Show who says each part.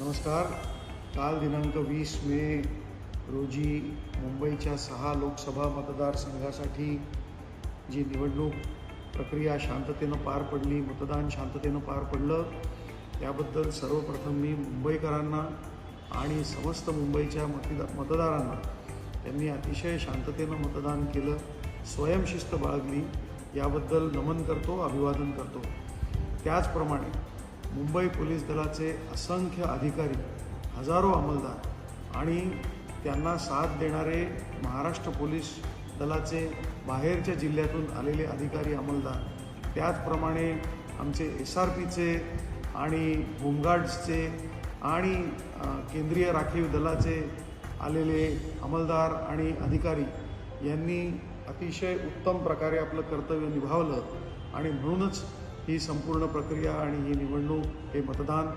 Speaker 1: नमस्कार. काल दिनांक वीस मे रोजी मुंबईच्या सहा लोकसभा मतदारसंघासाठी जी निवडणूक प्रक्रिया शांततेनं पार पडली मतदान शांततेनं पार पडलं त्याबद्दल सर्वप्रथम मी मुंबईकरांना आणि समस्त मुंबईच्या मतदा मतदारांना त्यांनी अतिशय शांततेनं मतदान केलं स्वयंशिस्त बाळगली. याबद्दल नमन करतो अभिवादन करतो. त्याचप्रमाणे मुंबई पोलीस दलाचे असंख्य अधिकारी हजारो अंमलदार आणि त्यांना साथ देणारे महाराष्ट्र पोलीस दलाचे बाहेरच्या जिल्ह्यातून आलेले अधिकारी अंमलदार. त्याचप्रमाणे आमचे एस आर पीचे आणि होमगार्ड्सचे आणि केंद्रीय राखीव दलाचे आलेले अंमलदार आणि अधिकारी यांनी अतिशय उत्तम प्रकारे आपलं कर्तव्य निभावलं आणि म्हणूनच ही संपूर्ण प्रक्रिया आणि ही निवडणूक हे मतदान